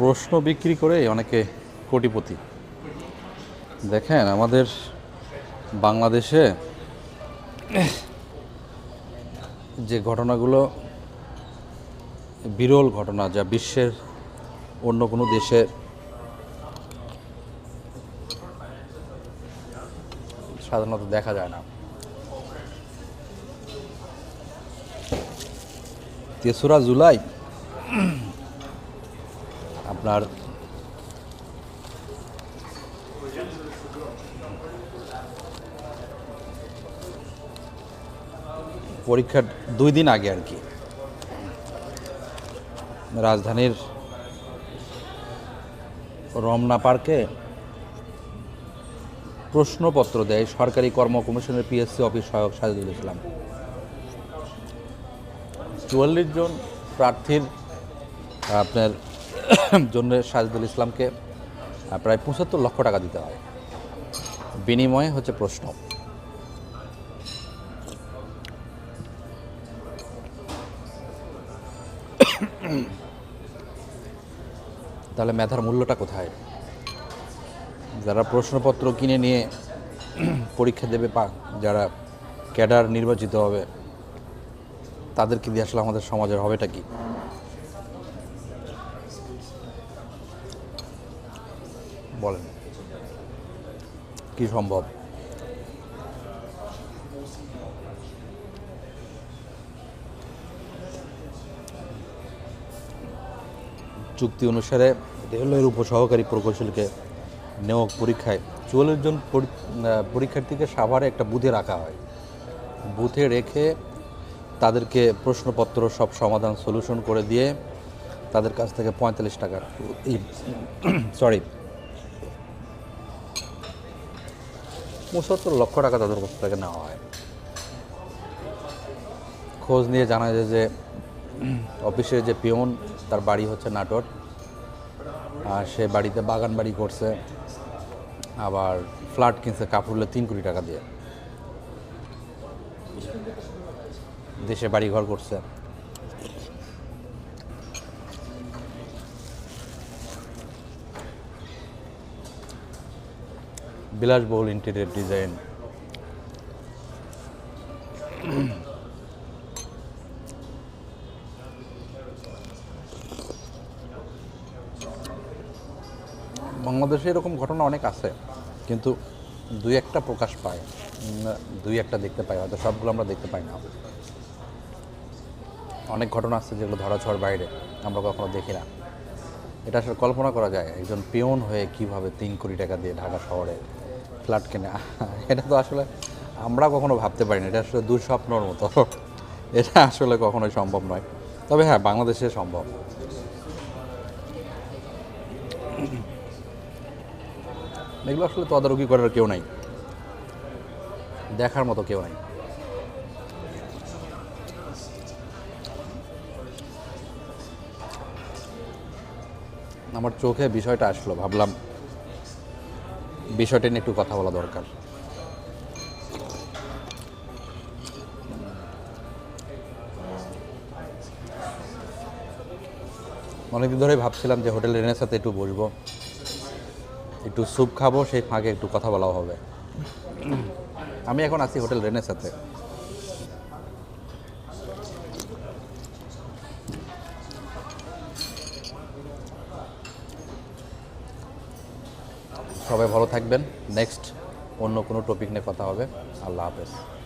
প্রশ্ন বিক্রি করে অনেকে কোটিপতি। দেখেন, আমাদের বাংলাদেশে যে ঘটনাগুলো, বিরল ঘটনা যা বিশ্বের অন্য কোনো দেশে সাধারণত দেখা যায় না। তেসরা জুলাই আপনার পরীক্ষার দুই দিন আগে আর কি। রাজধানীর রমনা পার্কে প্রশ্নপত্র দেয় সরকারি কর্ম কমিশনের পিএসসি অফিস সহায়ক সাজুদুল ইসলাম। চুয়াল্লিশ জন প্রার্থীর, আপনার জন্য সাজদুল ইসলামকে প্রায় পঁচাত্তর লক্ষ টাকা দিতে হয়। বিনিময়ে হচ্ছে প্রশ্ন। তাহলে মেধার মূল্যটা কোথায়? যারা প্রশ্নপত্র কিনে নিয়ে পরীক্ষা দেবে পা যারা ক্যাডার নির্বাচিত হবে, তাদেরকে দিয়ে আসলে আমাদের সমাজের হবেটা কি? বলেন। কি সম্ভব? চুক্তি অনুসারে রেলওয়ের উপসহকারী প্রকৌশলীকে নিয়োগ পরীক্ষায় চুয়াল্লিশ জন পরীক্ষার্থীকে সাভারে একটা বুথে রাখা হয়। বুথে রেখে তাদেরকে প্রশ্নপত্র, সব সমাধান সলিউশন করে দিয়ে তাদের কাছ থেকে পঁয়তাল্লিশ টাকা সরি পঁচাত্তর লক্ষ টাকা তাদের কাছ থেকে নেওয়া হয়। খোঁজ নিয়ে জানা যায় যে অফিসের যে পিয়ন, তার বাড়ি হচ্ছে নাটোর। আর সে বাড়িতে বাগান বাড়ি করছে। আবার ফ্ল্যাট কিনছে কাপড়লে তিন কোটি টাকা দিয়ে। দেশে বাড়ি ঘর করছে। বিলাসবহুল ইন্টেরিয়র ডিজাইন বাংলাদেশে এরকম ঘটনা অনেক আছে, কিন্তু দুই একটা প্রকাশ পায়। দুই একটা দেখতে পাই, হয়তো সবগুলো আমরা দেখতে পাই না। অনেক ঘটনা আছে যেগুলো ধরাছোঁয়ার বাইরে, আমরা কখনো দেখি না। এটা আসলে কল্পনা করা যায়, একজন পিয়ন হয়ে কীভাবে তিন কোটি টাকা দিয়ে ঢাকা শহরে ফ্ল্যাট কেনে। এটা তো আসলে আমরা কখনো ভাবতে পারি না এটা আসলে দুঃস্বপ্নর মতো। এটা আসলে কখনোই সম্ভব নয়। তবে হ্যাঁ বাংলাদেশে সম্ভব। এগুলো আসলে তদারকি করার কেউ নাই। দেখার মতো কেউ নাই। আমার চোখে বিষয়টা আসলো, ভাবলাম বিষয়টা নিয়ে একটু কথা বলা দরকার। অনেকদিন ধরে ভাবছিলাম যে হোটেল রেনের সাথে একটু বসবো। একটু স্যুপ খাব, সেই ফাঁকে একটু কথা বলাও হবে। আমি এখন আছি হোটেল রেনের সাথে। সবাই ভালো থাকবেন। নেক্সট অন্য কোনো টপিক নিয়ে কথা হবে। আল্লাহ হাফেজ।